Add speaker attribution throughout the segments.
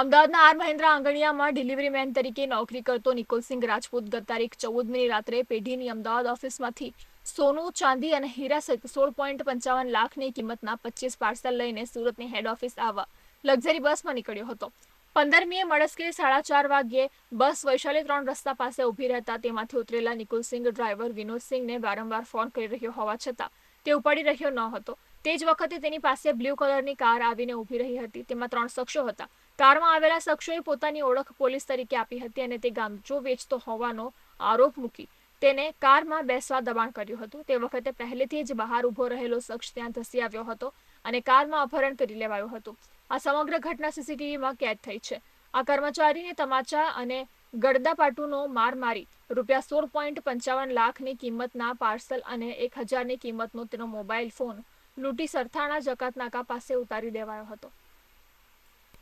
Speaker 1: અમદાવાદના આર મહેન્દ્રા આંગણિયામાં delivery man તરીકે નોકરી કરતો નિકોલસિંહ રાજપૂત ગત તારીખ ચૌદમી રાત્રે પેઢીની અમદાવાદ ઓફિસમાંથી સોનું ચાંદી અને હીરા સહિત સોળ પોઈન્ટ પંચાવન લાખની કિંમતના પચીસ પાર્સલ લઈને સુરતની હેડ ઓફિસ આવવા લક્ઝરી બસમાં નીકળ્યો હતો. પંદરમીએ મળસ્કે સાડા ચાર વાગ્યે બસ વૈશાલી ત્રણ રસ્તા પાસે ઊભી રહેતા તેમાંથી ઉતરેલા નિકુલસિંહ ડ્રાઈવર વિનોદસિંહને વારંવાર ફોન કરી રહ્યો હોવા છતાં તે ઉપાડી રહ્યો ન હતો. તે જ વખતે તેની પાસે બ્લુ કલરની કાર આવીને ઊભી રહી હતી. તેમાં ત્રણ શખ્સો હતા. કારમાં આવેલા શખ્સોએ પોતાની ઓળખ પોલીસ તરીકે આપી હતી અને તે ગાંજો વેચતો હોવાનો આરોપ મૂકી તેને કારમાં બેસવા દબાણ કર્યું હતું. તે વખતે પહેલેથી જ બહાર ઊભો રહેલો શખ્સ ત્યાં ધસી આવ્યો હતો અને કારમાં અપહરણ કરી લેવાયું હતું. આ સમગ્ર ઘટના સીસીટીવીમાં કેદ થઈ છે. આ કર્મચારીને તમાચા અને ગડદાપાટુનો માર મારી રૂપિયા સોળ પોઈન્ટ પંચાવન લાખની કિંમતના પાર્સલ અને એક હજારની કિંમતનો તેનો મોબાઈલ ફોન લૂંટી સરથાણા જકાત નાકા પાસે ઉતારી દેવાયો હતો.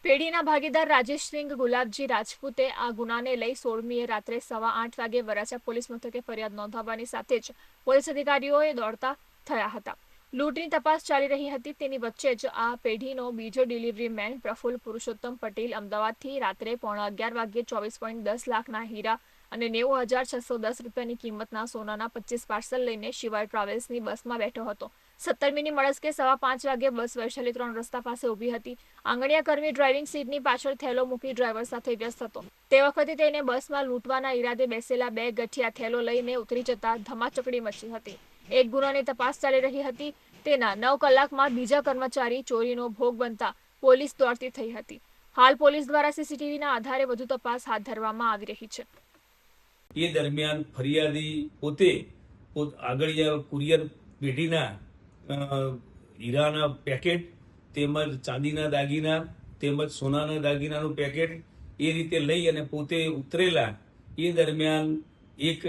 Speaker 1: પેઢીના ભાગીદાર રાજેશસિંહ ગુલાબજી રાજપૂતે આ ગુનાને લઈ સોળમીએ રાત્રે સવા આઠ વાગે વરાછા પોલીસ મથકે ફરિયાદ નોંધાવવાની સાથે જ પોલીસ અધિકારીઓએ દોડતા થયા હતા. લૂંટની તપાસ ચાલી રહી હતી, તેની વચ્ચે જ આ પેઢીનો બીજો ડિલિવરી મેન પ્રફુલ્લ પુરુષોત્તમ પટેલ અમદાવાદથી રાત્રે પોણા અગિયાર વાગ્યે ચોવીસ પોઈન્ટ દસ લાખના હીરા અને નેવું હજાર છસો દસ રૂપિયાની કિંમતના સોનાના પચીસ પાર્સલ લઈને શિવાય ટ્રાવેલ્સની બસમાં બેઠો હતો. સત્તરમીની મળસ્કે સવા પાંચ વાગે બસ વૈશાલી ત્રણ રસ્તા પાસે ઊભી હતી. આંગણિયા કર્મી ડ્રાઇવિંગ સીટની પાછળ થેલો મૂકી ડ્રાઈવર સાથે વ્યસ્ત હતો. તે વખતે તેને બસમાં લૂંટવાના ઈરાદે બેસેલા બે ગઠિયા થેલો લઈને ઉતરી જતા ધમાચકડી મચી હતી. એક ગુનાની તપાસ ચાલી રહી હતી. તેના નવ કલાકમાં બીજા કર્મચારી ચોરીનો ભોગ બનતા પોલીસ દોડતી થઈ હતી. હાલ પોલીસ દ્વારા સીસીટીવીના આધારે વધુ તપાસ હાથ ધરવામાં આવી રહી છે.
Speaker 2: એ દરમિયાન ફરિયાદી પોતે આગળ કુરિયર પેઢીના હીરાના પેકેટ તેમજ ચાંદીના દાગીના તેમજ સોનાના દાગીનાનું પેકેટ એ રીતે લઈ અને પોતે ઉતરેલા. એ દરમિયાન એક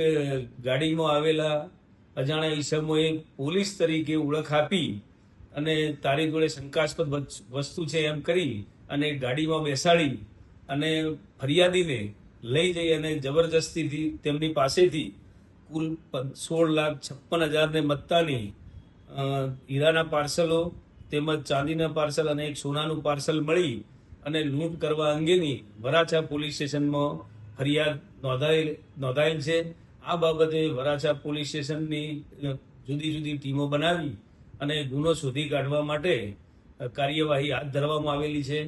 Speaker 2: ગાડીમાં આવેલા અજાણ્યા ઈસમોએ પોલીસ તરીકે ઓળખ આપી અને તારી જોડે શંકાસ્પદ વસ્તુ છે એમ કરી અને ગાડીમાં બેસાડી અને ફરિયાદીને લઈ જઈ અને જબરજસ્તીથી તેમની પાસેથી કુલ સોળ લાખ છપ્પન હજારને મત્તાની હીરાના પાર્સલો તેમજ ચાંદીના પાર્સલ અને એક સોનાનું પાર્સલ મળી અને લૂંટ કરવા અંગેની વરાછા પોલીસ સ્ટેશનમાં ફરિયાદ નોંધાયેલ નોંધાયેલ છે. આ બાબતે વરાછા પોલીસ સ્ટેશનની જુદી જુદી ટીમો બનાવી અને ગુનો શોધી કાઢવા માટે કાર્યવાહી હાથ ધરવામાં આવેલી છે.